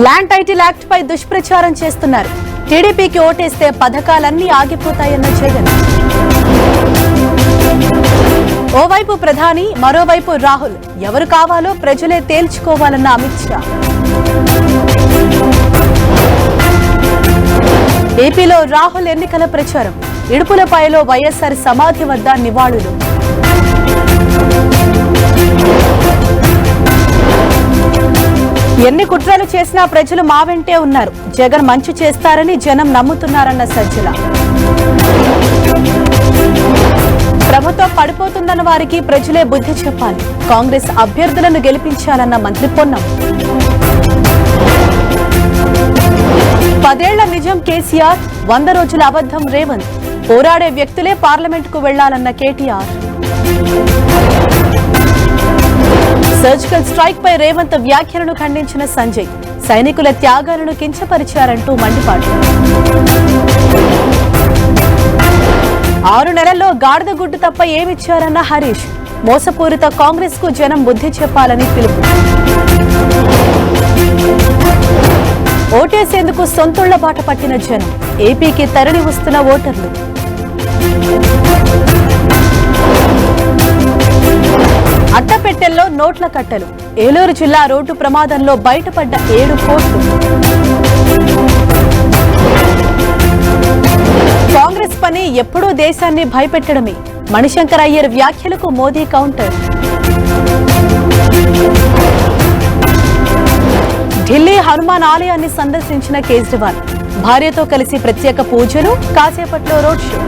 Land title act పై దుష్ప్రచారం చేస్తున్నారు. టీడీపీకి ఓటేస్తే పథకాలన్నీ ఆగిపోతాయన్న జగన్. ఓవైపు ప్రధాని మరోవైపు రాహుల్. ఎవరు కావాలో ప్రజలే తేల్చుకోవాలన్న అమిత్ షా. ఏపీలో రాహుల్ ఎన్నికల ప్రచారం. ఇడుపులపాయలో వైఎస్ఆర్ సమాధి వద్ద నివాళులు. ఎన్ని కుట్రలు చేసినా ప్రజలు మా వెంటే ఉన్నారు. జగన్ మంచి చేస్తారని జనం నమ్ముతున్నారన్న సజ్జల. ప్రభుత్వం పడిపోతుందన్న వారికి ప్రజలే బుద్ధి చెప్పాలి. కాంగ్రెస్ అభ్యర్థులను గెలిపించాలన్న మంత్రి పొన్నం. పదేళ్ళ నిజం కేసీఆర్ వంద రోజుల అబద్ధం రేవంత్. పోరాడే వ్యక్తులే పార్లమెంటుకు వెళ్ళాలన్న కేటీఆర్. సర్జికల్ స్ట్రైక్ పై రేవంత్ వ్యాఖ్యలను ఖండించిన సంజయ్. సైనికుల త్యాగాలను కించపరిచారంటూ మండిపాటు ఆరు నెలల్లో గాడిద గుడ్డు తప్ప ఏమిచ్చారన్న హరీష్. మోసపూరిత కాంగ్రెస్కు జనం బుద్ధి చెప్పాలని పిలుపు. ఓటేసేందుకు సొంతుళ్ళ బాట పట్టిన జనం. ఏపీకి తరలి వస్తున్న ఓటర్లు. అట్టపెట్టెల్లో నోట్ల కట్టలు. ఏలూరు జిల్లా రోడ్డు ప్రమాదంలో బయటపడ్డ ఏడు కోట్లు. కాంగ్రెస్ పని ఎప్పుడూ దేశాన్ని భయపెట్టడమే. మణిశంకర్ అయ్యర్ వ్యాఖ్యలకు మోదీ కౌంటర్. ఢిల్లీ హనుమాన్ ఆలయాన్ని సందర్శించిన కేజ్రీవాల్. భార్యతో కలిసి ప్రత్యేక పూజలు కాసేపట్లో రోడ్ షో.